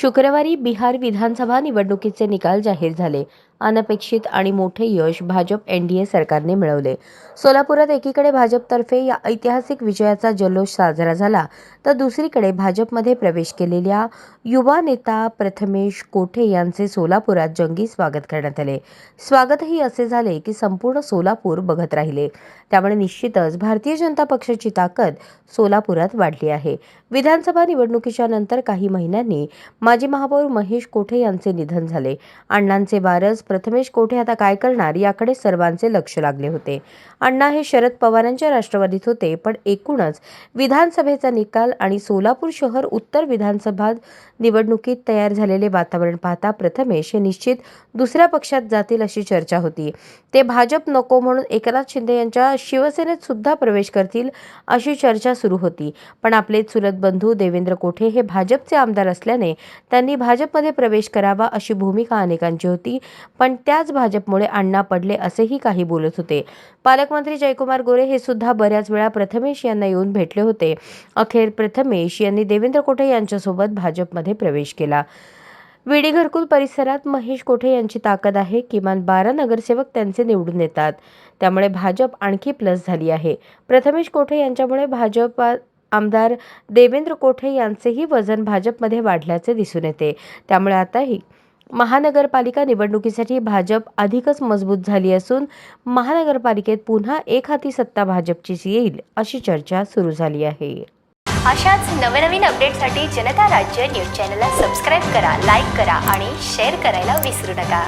शुक्रवारी बिहार विधानसभा निवडणुकीचे निकाल जाहीर झाले. अनपेक्षित आणि मोठे यश भाजप एन डी ए सरकारने मिळवले. सोलापुरात एकीकडे भाजपतर्फे या ऐतिहासिक विजयाचा जल्लोष साजरा झाला तर दुसरीकडे भाजपमध्ये प्रवेश केलेल्या युवा नेता प्रथमेश कोठे यांचे सोलापुरात जंगी स्वागत करण्यात आले. स्वागतही असे झाले की संपूर्ण सोलापूर बघत राहिले. त्यामुळे निश्चितच भारतीय जनता पक्षाची ताकद सोलापुरात वाढली आहे. विधानसभा निवडणुकीच्या नंतर काही महिन्यांनी माजी महापौर महेश कोठे यांचे निधन झाले. अण्णांचे वारस प्रथमेश कोठे आता काय करणार याकडे सर्वांचे लक्ष लागले होते. अण्णा हे शरद पवारांच्या राष्ट्रवादीत होते पण एकूणच विधानसभेचा निकाल आणि सोलापूर शहर उत्तर विधानसभा निवडणुकीत तयार झालेले वातावरण पाहता प्रथमेश हे निश्चित दुसऱ्या पक्षात जातील अशी चर्चा होती. ते भाजप नको म्हणून एकनाथ शिंदे यांच्या शिवसेनेत सुद्धा प्रवेश करतील अशी चर्चा सुरू होती. पण आपले चुलत बंधू देवेंद्र कोठे हे भाजपचे आमदार असल्याने त्यांनी भाजपमध्ये प्रवेश करावा अशी भूमिका अनेकांची होती. पण त्याच भाजपमुळे अण्णा पडले असेही काही बोलत होते. पालकमंत्री जयकुमार गोरे हे सुद्धा बऱ्याच वेळा प्रथमेश यांना येऊन भेटले होते. अखेर प्रथमेश यांनी देवेंद्र कोठे यांच्यासोबत भाजपमध्ये प्रवेश केला. विडी घरकुल परिसरात महेश कोठे यांची ताकद आहे? किमान बारा नगरसेवक त्यांचे निवडून येतात. त्यामुळे भाजप आणखी प्लस झाली आहे. प्रथमेश कोठे यांच्यामुळे भाजप आमदार देवेंद्र कोठे यांचेही वजन भाजपमध्ये वाढल्याचे दिसून येते. त्यामुळे आताही महानगरपालिका निवडणुकीसाठी भाजप अधिकच मजबूत झाली असून महानगरपालिकेत पुन्हा एक हाती सत्ता भाजपचीच येईल अशी चर्चा सुरू झाली आहे. अशाच नवनवीन अपडेटसाठी जनता राज्य न्यूज चॅनलला सबस्क्राईब करा लाईक करा आणि शेअर करायला विसरू नका.